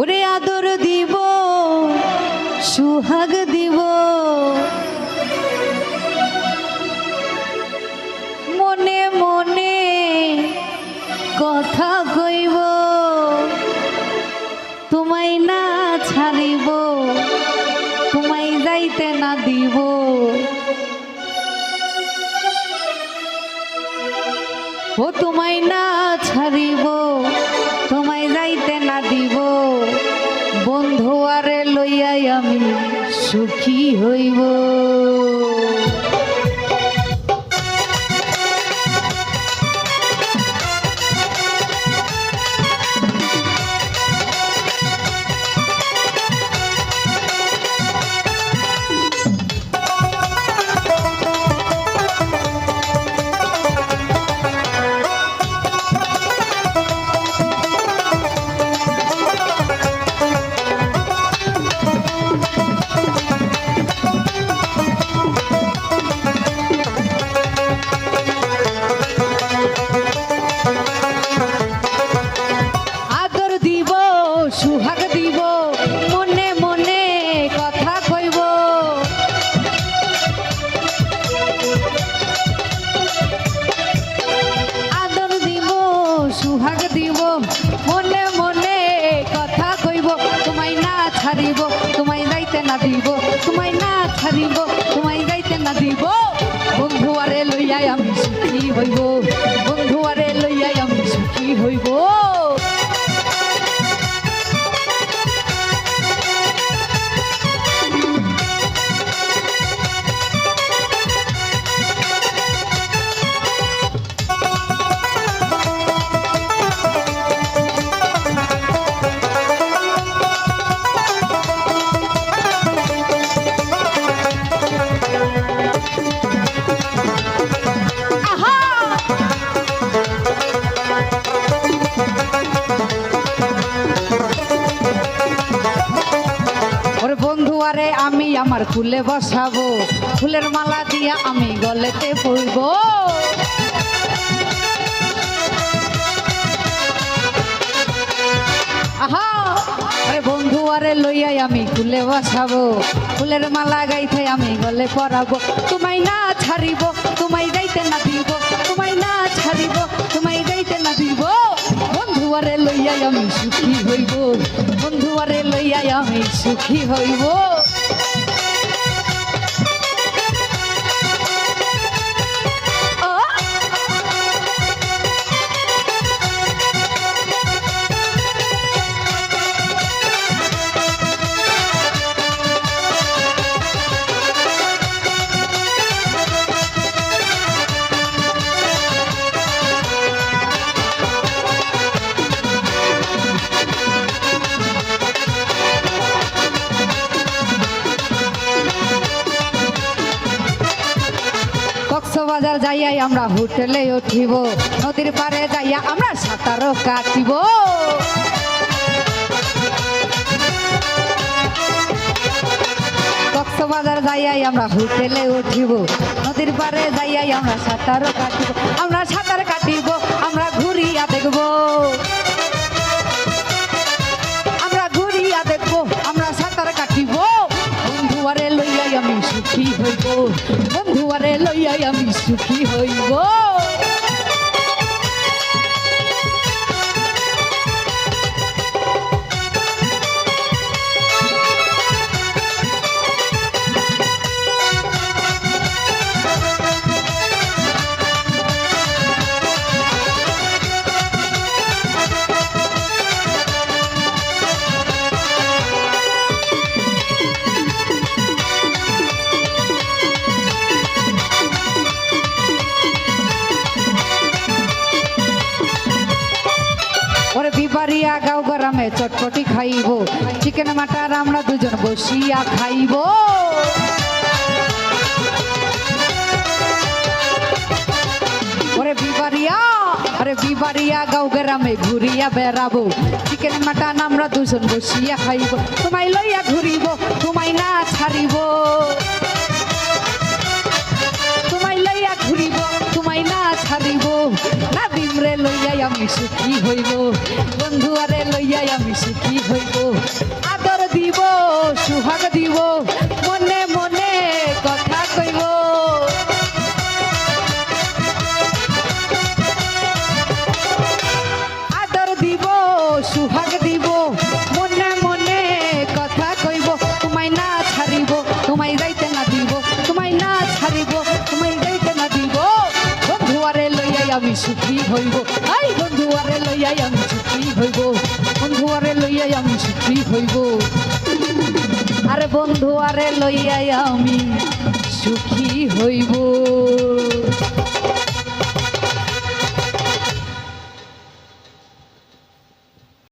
ওরে আদর দিব, সুহাগ দিব। মনে মনে কথা কইব, তোমায় না ছাড়িব, তোমায় যাইতে না দিব। ও তোমায় না ছাড়িব আরে লইয়াই আমি সুখী হইব। সুহাগ দিব, মনে মনে কথা কইব। আদর দিব, সুহাগ দিব, মনে মনে কথা কইব। তোমায় না ছাড়িব, তোমায় যাইতে না দিব, তোমায় না ছাড়িব, তোমায় যাইতে না দিব। বন্ধু আরে লইয়াই আমি সুখী হইব। আমার ফুলে বসাবো, ফুলের মালা দিয়া আমি গলেতে পড়ব আহা আমি ফুলে বসাবো, ফুলের মালা গাইতে আমি গলে পরাবো। তোমায় না ছাড়িব, তোমায় গাইতে না দিব, তোমায় না ছাড়িব, তোমায় গাইতে না দিব। বন্ধু, আরে লইয়াই আমি সুখী হইব, বন্ধু, আরে লইয়াই আমি সুখী হইব। কক্সবাজার যাইয়াই আমরা হোটেলে উঠিব। নদীর পারে যাইয়া আমরা সাঁতারও কাটিব। কক্সবাজার যাইয়াই আমরা হোটেলে উঠিব। নদীর পারে যাইয়াই আমরা সাঁতারও কাটিব। আমরা সাঁতার কাটিব, আমরা ঘুরিয়া দেখব। লইয়াই বিবারিয়া গাঁও গ্রামে, চটপটি খাইব। চিকেন, মাটার আমরা দুজন বসিয়া খাইব। ঘুরিয়া বেড়াবো। আমরা দুজন বসিয়া খাইব। তোমায় লইয়া ঘুরিব, তোমায় না ছাড়িব। আমি সুখী হইব। বন্ধু আরে লইয়াই আমি সুখী হইব। আদর দিব, সুহাগ দিব, মনে মনে কথা কইব। আদর দিব, সুহাগ দিব, মনে মনে কথা কইব। তোমায় না ছাড়িব, তোমায় যাইতে না দিব। তোমায় না ছাড়িব, তোমায় যাইতে না দিব। বন্ধু আরে লইয়াই আমি সুখী হইব। বন্ধু আরে লইয়াই আমি সুখী হইব বন্ধু আরে লইয়াই আমি সুখী হইব। আরে বন্ধু আরে লইয়াই আমি সুখী হইব।